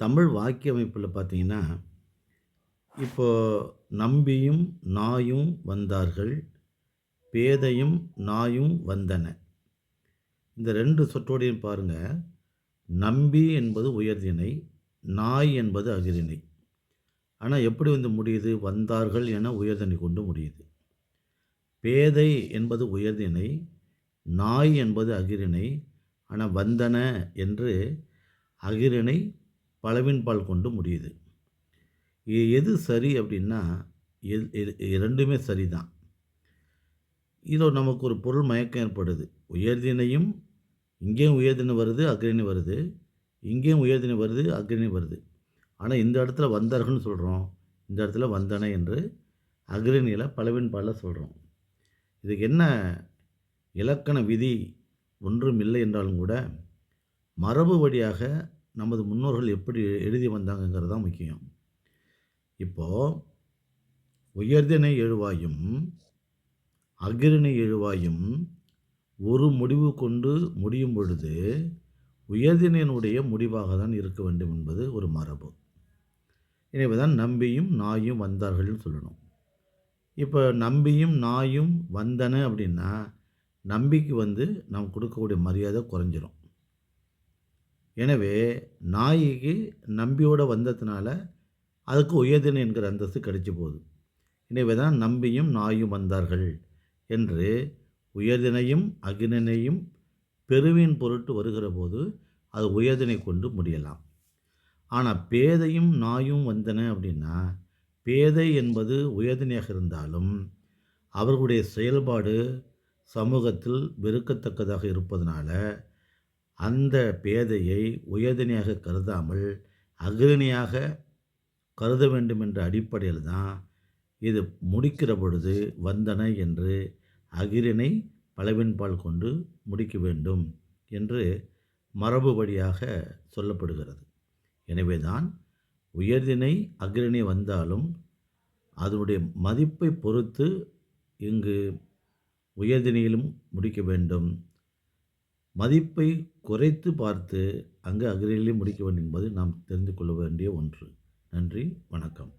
தமிழ் வாக்கிய அமைப்பில் பார்த்தீங்கன்னா, இப்போ "நம்பியும் நாயும் வந்தார்கள், பேதையும் நாயும் வந்தன." இந்த ரெண்டு சொற்றோடையும் பாருங்கள் நம்பி என்பது உயர்திணை, நாய் என்பது அஃறிணை. ஆனால் எப்படி வந்து முடியுது? வந்தார்கள் என உயர்திணை கொண்டு முடியுது. பேதை என்பது உயர்திணை, நாய் என்பது அஃறிணை. ஆனால் வந்தன என்று அஃறிணை பலவின்பால் கொண்டு முடியுது. எது சரி அப்படின்னா, எது எது 2மே சரிதான். இதோ நமக்கு ஒரு பொருள் மயக்கம் ஏற்படுது. உயர்தினையும் இங்கேயும் உயர்தினு வருது, அக்ரணி வருது. இங்கேயும் உயர்திணை வருது, அக்ரணி வருது. ஆனால் இந்த இடத்துல வந்தார்கள்னு சொல்கிறோம் இந்த இடத்துல வந்தனை என்று அக்ரணியில் பலவின்பால்ல சொல்கிறோம் இதுக்கு என்ன இலக்கண விதி ஒன்றும் இல்லை என்றாலும் கூட, மரபு வழியாக நமது முன்னோர்கள் எப்படி எழுதி வந்தாங்கங்கிறது தான் முக்கியம். இப்போது உயர்திணை எழுவாயும், அகிரினை எழுவாயும் ஒரு முடிவு கொண்டு முடியும் பொழுது, உயர்திணையினுடைய முடிவாக தான் இருக்க வேண்டும் என்பது ஒரு மரபு. எனவே தான் நம்பியும் நாயும் வந்தார்கள்னு சொல்லணும். இப்போ நம்பியும் நாயும் வந்தன அப்படின்னா, நம்பிக்கு வந்து நாம் கொடுக்கக்கூடிய மரியாதை குறைஞ்சிரும். எனவே நாய்க்கு நம்பியோட வந்ததுனால, அதுக்கு உயர்திணை என்கிற அந்தஸ்து கிடைச்சி போகுது. எனவே தான் நம்பியும் நாயும் வந்தார்கள் என்று உயர்தினையும் அகினனையும் பெருவின் பொருட்டு வருகிறபோது, அது உயர்தினை கொண்டு முடியலாம். ஆனால் பேதையும் நாயும் வந்தன அப்படின்னா, பேதை என்பது உயர்தினையாக இருந்தாலும், அவர்களுடைய செயல்பாடு சமூகத்தில் வெறுக்கத்தக்கதாக இருப்பதனால, அந்த பேதையை உயர்தனியாக கருதாமல், அஃறிணையாக கருத வேண்டும் என்ற அடிப்படையில் தான், இது முடிக்கிற பொழுது வந்தன என்று அகிரினை பலவின்பால் கொண்டு முடிக்க வேண்டும் என்று மரபு வழியாக சொல்லப்படுகிறது. எனவே தான் உயர்திணை, வந்தாலும், அதனுடைய மதிப்பை பொறுத்து இங்கு உயர்தினையிலும் முடிக்க வேண்டும். மதிப்பை குறைத்து பார்த்து அங்கு அஃறிணையிலே முடிக்க வேண்டும் என்பது நாம் தெரிந்து கொள்ள வேண்டிய ஒன்று. நன்றி, வணக்கம்.